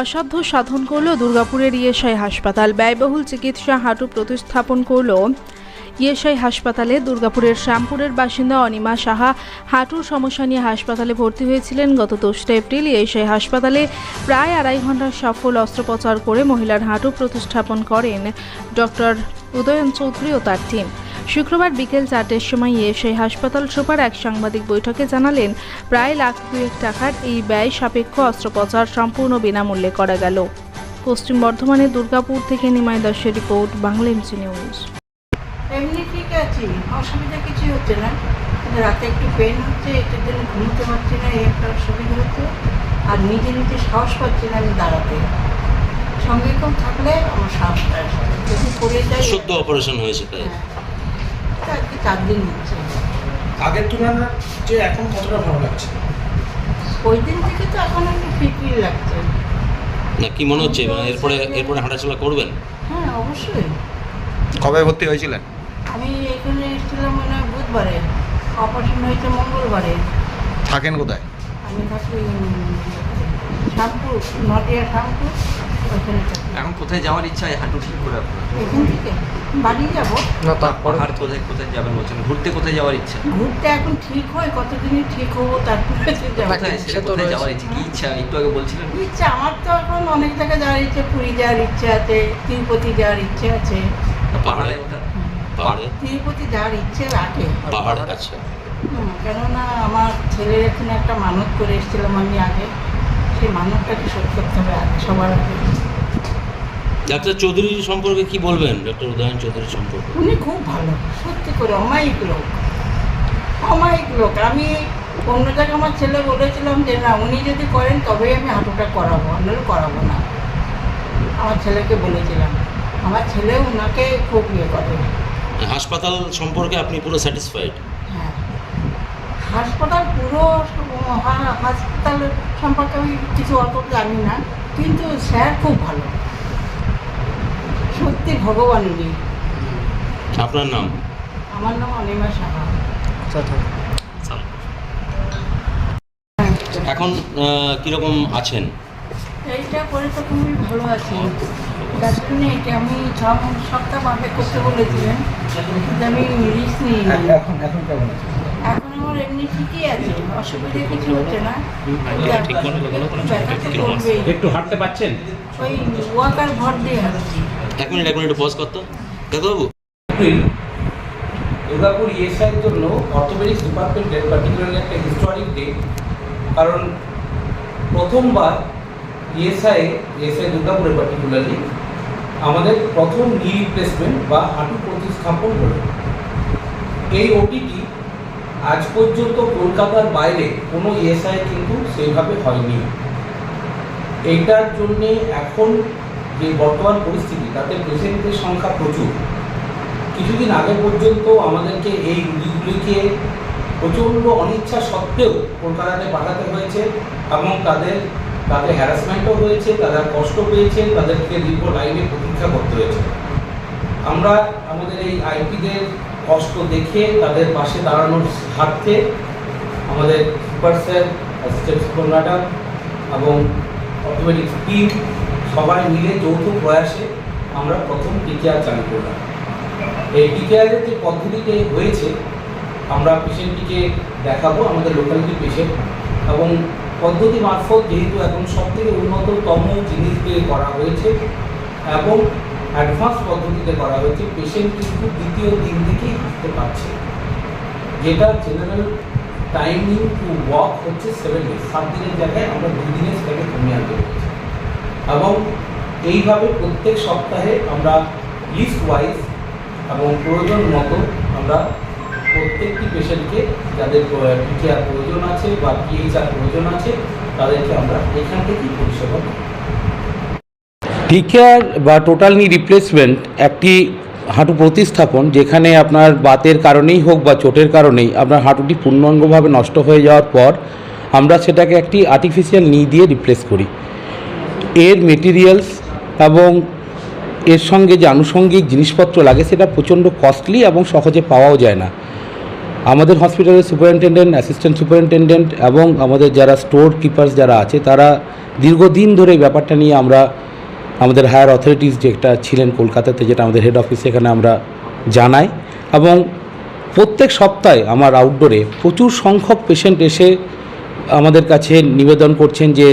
অসাধ্য সাধন করল দুর্গাপুরের ইয়েশাই হাসপাতাল। ব্যয়বহুল চিকিৎসা হাঁটু প্রতিস্থাপন করল ইয়েশাই হাসপাতালে। দুর্গাপুরের শ্যামপুরের বাসিন্দা অনিমা সাহা হাঁটুর সমস্যা নিয়ে হাসপাতালে ভর্তি হয়েছিলেন গত দোসরা এপ্রিল। ইয়েসাই হাসপাতালে প্রায় আড়াই ঘণ্টার সফল অস্ত্রোপচার করে মহিলার হাঁটু প্রতিস্থাপন করেন ডক্টর উদয়ন চৌধুরী ও তার টিম শুক্রবার বিকেল চারটের সময় ইয়েসাই হাসপাতাল সুপার এক সাংবাদিক বৈঠকে জানালেন প্রায় লাখ দুয়েক টাকার এই ব্যয় সাপেক্ষ অস্ত্রোপচার সম্পূর্ণ বিনামূল্যে করা গেল। পশ্চিম বর্ধমানের দুর্গাপুর থেকে নিমাই দাসের রিপোর্ট বাংলা এমসি নিউজ। এমনি ঠিক আছি অসুবিধা কিছু হচ্ছে না। রাতে একটু পেন হচ্ছে এটার জন্য ঘুমোতে পারছি না এই একটা অসুবিধা হচ্ছে। আর নিজে নিজে সাহস পাচ্ছি না আমি দাঁড়াতে। সঙ্গে কেউ থাকলে আমার সাহসটা আসে যদি পড়ে যাই শুদ্ধ অপারেশন হয়েছে তাই আজকে চার দিন নিচ্ছে। আগের তুলনায় যে এখন কতটা ভালো লাগছে? ওই দিন থেকে তো এখন একটু ফিটলি লাগছে। না কি মনে হচ্ছে? মানে এরপরে এরপরে হাঁটাচলা করবেন? হ্যাঁ অবশ্যই। কবে ভর্তি হয়েছিলেন? আমি এখানে এসেছিলাম মানে বুধবারে। অপারেশন হয়েছে মঙ্গলবারে। থাকেন কোথায়? আমি থাকি শ্যামপুর নদিয়া শ্যামপুর। এখন কোথায় যাওয়ার ইচ্ছা হয় হাঁটু ঠিক করে আপনার এখান থেকে বাড়ি যাব। না পাহাড় কোথায় কোথায় যাবেন বলছেন? ঘুরতে কোথায় যাওয়ার ইচ্ছা? ঘুরতে এখন ঠিক হয় ঠিক হব তারপরে কোথায়? যাওয়ার ইচ্ছা? কি ইচ্ছা? একটু আগে বলছিলেন। ইচ্ছা আমার তো এখন অনেক জায়গায় যাওয়ার ইচ্ছে পুরী যাওয়ার ইচ্ছে আছে তিরুপতি যাওয়ার ইচ্ছে আছে। পাহাড়ে ওঠা পাহাড়ে? তিরুপতি যাওয়ার ইচ্ছে রাখে। পাহাড়ে আচ্ছা কেননা আমার ছেলের এখানে একটা মানত করে এসেছিলাম আমি আগে। সেই মানতটাকে শোধ করতে হবে আগে সবার আগে। ডাক্তার চৌধুরী সম্পর্কে কি বলবেন? ডক্টর উদয়ন চৌধুরী সম্পর্কে। উনি খুব ভালো সত্যি করে অমায়িক লোক। অমায়িক লোক। আমি অন্য জায়গায় আমার ছেলে বলেছিলাম যে না উনি যদি করেন তবেই আমি হাঁটুটা করাবো নাহলে করাবো না। আমার ছেলেকে বলেছিলাম। আমার ছেলে ওনাকে খুব ইয়ে করে। হাসপাতাল সম্পর্কে আপনি পুরো স্যাটিসফাইড হ্যাঁ। হাসপাতাল পুরো হাসপাতাল সম্পর্কে আমি কিছু অত জানি না কিন্তু স্যার খুব ভালো। সত্যি ভগবান উনি। আপনার নাম? আমার নাম অনিমা সাহা। এখন কীরকম আছেন? এইটা করে তো খুবই ভালো আছি। তার জন্য এটা আমি ছ সপ্তাহ মাপে করতে বলেছিলেন। কিন্তু আমি রিস্ক নিই নি। এখন এখন কেমন আছে এখন আমার এমনি ঠিকই আছে। অসুবিধা কিছু হচ্ছে না। একটু হাঁটতে পাচ্ছেন? ওই ওয়াকার ভর দিয়ে হাঁটছি। এক মিনিট এক মিনিট পজ করতো ডাক্তারবাবু দুর্গাপুর ইএসআইয়ের জন্য অর্থোপেডিক্স ডিপার্টমেন্টের পার্টিকুলারলি একটা হিস্টোরিক ডে কারণ প্রথমবার ইএসআই ইএসআই দুর্গাপুরে পার্টিকুলারলি আমাদের প্রথম নি রিপ্লেসমেন্ট বা হাঁটু প্রতিস্থাপন হলো। এই ওটিটি আজ পর্যন্ত কলকাতার বাইরে কোনো ইএসআই কিন্তু সেইভাবে হয়নি। এইটার জন্যে এখন যে বর্তমান পরিস্থিতি, তাতে পেশেন্টের সংখ্যা প্রচুর। কিছুদিন আগে পর্যন্ত আমাদেরকে এই রুগীগুলিকে প্রচণ্ড অনিচ্ছা সত্ত্বেও কলকাতাতে পাঠাতে হয়েছে এবং তাদের তাদের হ্যারাসমেন্টও হয়েছে তারা কষ্ট পেয়েছে, তাদেরকে দীর্ঘ লাইনে প্রতীক্ষা করতে হয়েছে। আমরা আমাদের এই আইপিদের কষ্ট দেখে তাদের পাশে দাঁড়ানোর স্বার্থে আমাদের super sir, assistant super madam এবং অটোমেটিক টিম সবাই মিলে যৌথ প্রয়াসে আমরা প্রথম টিকেআর চালু করলাম। এই টিকেআরের যে পদ্ধতিতে হয়েছে, আমরা পেশেন্টটিকে দেখাবো, আমাদের লোকালিটি পেশেন্ট এবং পদ্ধতি মারফত যেহেতু এখন সব থেকে উন্নততম জিনিস দিয়ে করা হয়েছে এবং অ্যাডভান্স পদ্ধতিতে করা হয়েছে পেশেন্ট কিন্তু দ্বিতীয় দিন থেকেই হাঁটতে পারছে। যেটা জেনারেল টাইমিং টু ওয়াক হচ্ছে সেভেন ডেজ সাত দিনের জায়গায় আমরা দুই দিনে সেটাকে কমিয়ে আনতে পেরেছি। এবং এইভাবে প্রত্যেক সপ্তাহে আমরা লিস্ট ওয়াইজ এবং প্রয়োজন মতো আমরা প্রত্যেকটি পেশেন্টকে যাদের পিটিআর প্রয়োজন আছে বা পিএইচআর প্রয়োজন আছে, তাদেরকে আমরা এখান থেকেই পরিষেবা। টিকেয়ার বা টোটাল নি রিপ্লেসমেন্ট একটি হাঁটু প্রতিস্থাপন যেখানে আপনার বাতের কারণেই হোক বা চোটের কারণেই আপনার হাঁটুটি পূর্ণাঙ্গভাবে নষ্ট হয়ে যাওয়ার পর আমরা সেটাকে একটি আর্টিফিশিয়াল নি দিয়ে রিপ্লেস করি এর মেটেরিয়ালস এবং এর সঙ্গে যে আনুষঙ্গিক জিনিসপত্র লাগে, সেটা প্রচণ্ড কস্টলি এবং সহজে পাওয়াও যায় না। আমাদের হসপিটালের সুপারিনটেন্ডেন্ট অ্যাসিস্ট্যান্ট সুপারিনটেন্ডেন্ট এবং আমাদের যারা স্টোর কিপার্স যারা আছে, তারা দীর্ঘদিন ধরে ব্যাপারটা নিয়ে আমরা আমাদের হায়ার অথরিটিস যেটা ছিলেন কলকাতাতে, যেটা আমাদের হেড অফিস সেখানে আমরা জানাই এবং প্রত্যেক সপ্তাহে আমার আউটডোরে প্রচুর সংখ্যক পেশেন্ট এসে আমাদের কাছে নিবেদন করছেন যে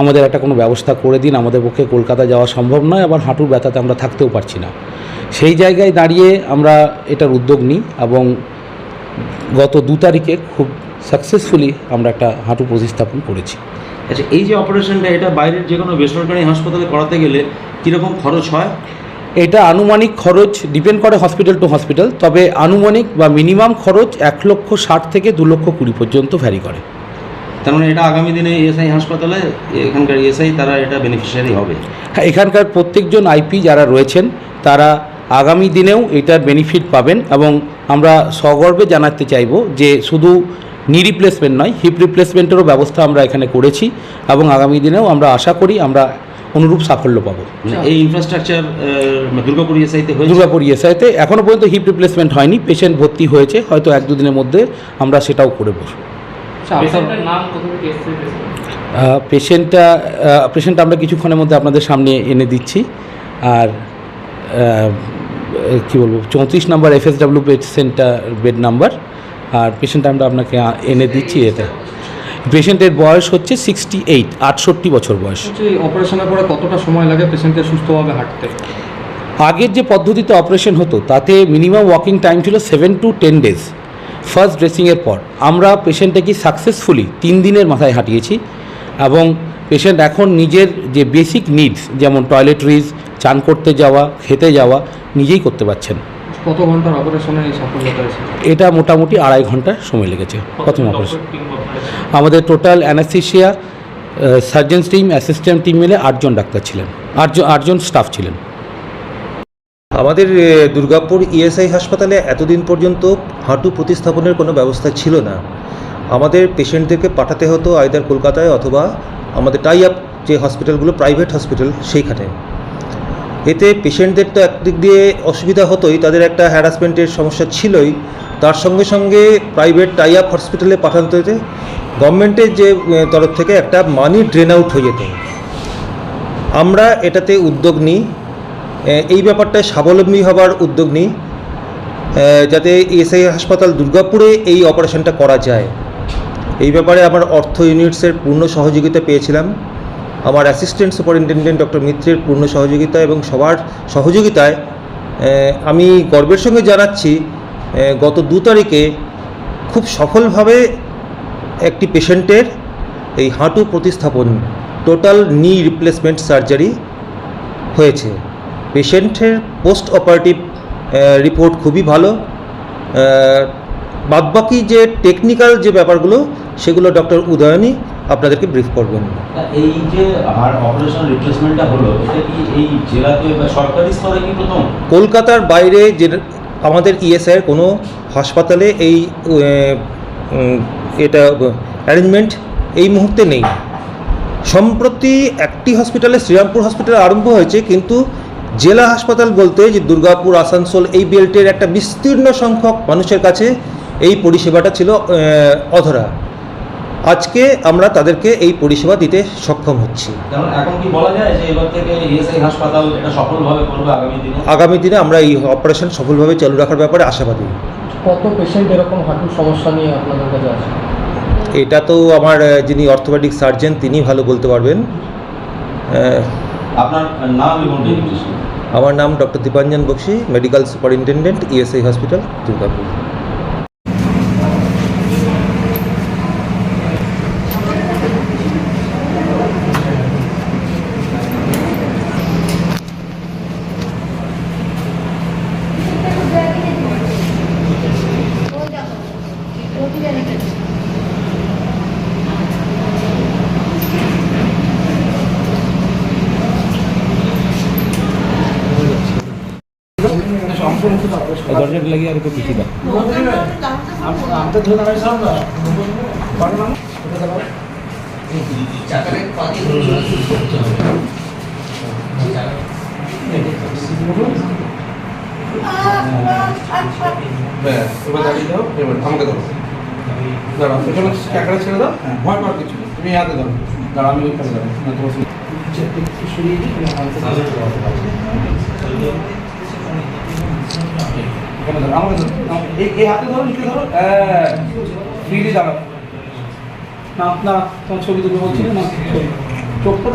আমাদের একটা কোনো ব্যবস্থা করে দিন আমাদের পক্ষে কলকাতা যাওয়া সম্ভব নয় আবার হাঁটুর ব্যথাতে আমরা থাকতেও পারছি না। সেই জায়গায় দাঁড়িয়ে আমরা এটার উদ্যোগ নিই এবং গত দু তারিখে খুব সাকসেসফুলি আমরা একটা হাঁটু প্রতিস্থাপন করেছি। আচ্ছা এই যে অপারেশনটা এটা বাইরের যে কোনো বেসরকারি হাসপাতালে করাতে গেলে কীরকম খরচ হয়? এটা আনুমানিক খরচ ডিপেন্ড করে হসপিটাল টু হসপিটাল তবে আনুমানিক বা মিনিমাম খরচ এক লক্ষ ষাট থেকে দু লক্ষ কুড়ি পর্যন্ত ভ্যারি করে। তার মানে এটা আগামী দিনে এসআই হাসপাতালে এখানকার এসআই তারা এটা বেনিফিশিয়ারি হবে। হ্যাঁ এখানকার প্রত্যেকজন আইপি যারা রয়েছেন তারা আগামী দিনেও এটার বেনিফিট পাবেন এবং আমরা সগর্বে জানাতে চাইব যে শুধু নি রিপ্লেসমেন্ট নয় হিপ রিপ্লেসমেন্টেরও ব্যবস্থা আমরা এখানে করেছি এবং আগামী দিনেও আমরা আশা করি আমরা অনুরূপ সাফল্য পাবো। মানে এই ইনফ্রাস্ট্রাকচার দুর্গাপুর এসআইতে হয়েছে? দুর্গাপুর ইএসআইতে এখনও পর্যন্ত হিপ রিপ্লেসমেন্ট হয়নি পেশেন্ট ভর্তি হয়েছে হয়তো এক দুদিনের মধ্যে আমরা সেটাও করে বসবো। পেশেন্টটা পেশেন্ট আমরা কিছুক্ষণের মধ্যে আপনাদের সামনে এনে দিচ্ছি। আর কি বলব চৌত্রিশ নাম্বার এফএসডাব্লিউ পেশেন্টটা বেড নাম্বার আর পেশেন্ট আমরা আপনাকে এনে দিচ্ছি এটা পেশেন্টের বয়স হচ্ছে সিক্সটি এইট আটষট্টি বছর বয়স। অপারেশনের পরে কতটা সময় লাগে পেশেন্টকে সুস্থভাবে হাঁটতে? আগের যে পদ্ধতিতে অপারেশন হতো তাতে মিনিমাম ওয়াকিং টাইম ছিল seven to ten days first ড্রেসিংয়ের পর আমরা পেশেন্টটাকে সাকসেসফুলি তিন দিনের মাথায় হাঁটিয়েছি এবং পেশেন্ট এখন নিজের যে বেসিক নিডস যেমন টয়লেটরিজ চান করতে যাওয়া খেতে যাওয়া নিজেই করতে পারছেন। কত ঘণ্টার অপারেশনে এটা মোটামুটি আড়াই ঘণ্টা সময় লেগেছে প্রথম অপারেশন আমাদের total anaesthesia surgeons team assistant team মিলে আটজন ডাক্তার ছিলেন আটজন আটজন স্টাফ ছিলেন। আমাদের দুর্গাপুর ইএসআই হাসপাতালে এতদিন পর্যন্ত হাঁটু প্রতিস্থাপনের কোনো ব্যবস্থা ছিল না। আমাদের পেশেন্টদেরকে পাঠাতে হতো আয়দার কলকাতায় অথবা আমাদের টাই আপ যে হসপিটালগুলো প্রাইভেট হসপিটাল সেইখানে। এতে পেশেন্টদের তো একদিক দিয়ে অসুবিধা হতোই, তাদের একটা হ্যারাসমেন্টের সমস্যা ছিলই। তার সঙ্গে সঙ্গে প্রাইভেট টাই আপ হসপিটালে পাঠাতে হতে গভর্নমেন্টের যে তরফ থেকে একটা মানি ড্রেন আউট হয়ে যেত। আমরা এটাতে উদ্যোগ নিই। এই ব্যাপারটায় স্বাবলম্বী হবার উদ্যোগ নিই। যাতে এসআই হাসপাতাল দুর্গাপুরে এই অপারেশনটা করা যায়। এই ব্যাপারে আমার অর্থ ইউনিটসের পূর্ণ সহযোগিতা পেয়েছিলাম। আমার অ্যাসিস্ট্যান্ট সুপারিনটেন্ডেন্ট ডক্টর মিত্রের পূর্ণ সহযোগিতা এবং সবার সহযোগিতায় আমি গর্বের সঙ্গে জানাচ্ছি গত দু তারিখে খুব সফলভাবে একটি পেশেন্টের এই হাঁটু প্রতিস্থাপন, টোটাল নি রিপ্লেসমেন্ট সার্জারি হয়েছে। পেশেন্টের পোস্ট অপারেটিভ রিপোর্ট খুবই ভালো। বাদবাকি যে টেকনিক্যাল যে ব্যাপারগুলো সেগুলো ডক্টর উদয়নী আপনাদেরকে ব্রিফ করবেন। এই যে অপারেশন রিপ্লেসমেন্টটা হলো এটা কি এই জেলাতে বা সরকারি স্তরে কি প্রথম? কলকাতার বাইরে যে আমাদের ইএসআইয়ের কোনো হাসপাতালে এই এটা অ্যারেঞ্জমেন্ট এই মুহূর্তে নেই। সম্প্রতি একটি হসপিটালে শ্রীরামপুর হসপিটাল আরম্ভ হয়েছে কিন্তু জেলা হাসপাতাল বলতে যে দুর্গাপুর আসানসোল এই বেল্টের একটা বিস্তীর্ণ সংখ্যক মানুষের কাছে এই পরিষেবাটা ছিল অধরা। আজকে আমরা তাদেরকে এই পরিষেবা দিতে সক্ষম হচ্ছি। এখন কি বলা যায় যে এবার থেকে ইএসআই হাসপাতাল এটা সফলভাবে করবে আগামী দিনে? আগামী দিনে আমরা এই অপারেশন সফলভাবে চালু রাখার ব্যাপারে আশাবাদী। কত পেশেন্ট এরকম হাঁটুর সমস্যা নিয়ে আপনাদের কাছে আছে? এটা তো আমার যিনি অর্থোপেডিক সার্জন তিনি ভালো বলতে পারবেন। আপনার নাম এবং আমার নাম doctor Dipanjan Bakshi medical superintendent ESI hospital Durgapur. দরজাটা লাগিয়ে আর একটু পিছিয়ে দাও। দাও ছেড়ে দাও ভয় পাওয়ার কিছু নেই তুমি আমি তুমি হাতে ধরো। এখানে ধরো এই হাতে ধরো, নিচে ধরো ফ্রিলি দাঁড়াও না না, তোমার ছবি তুলে বলছি না চোখটা তো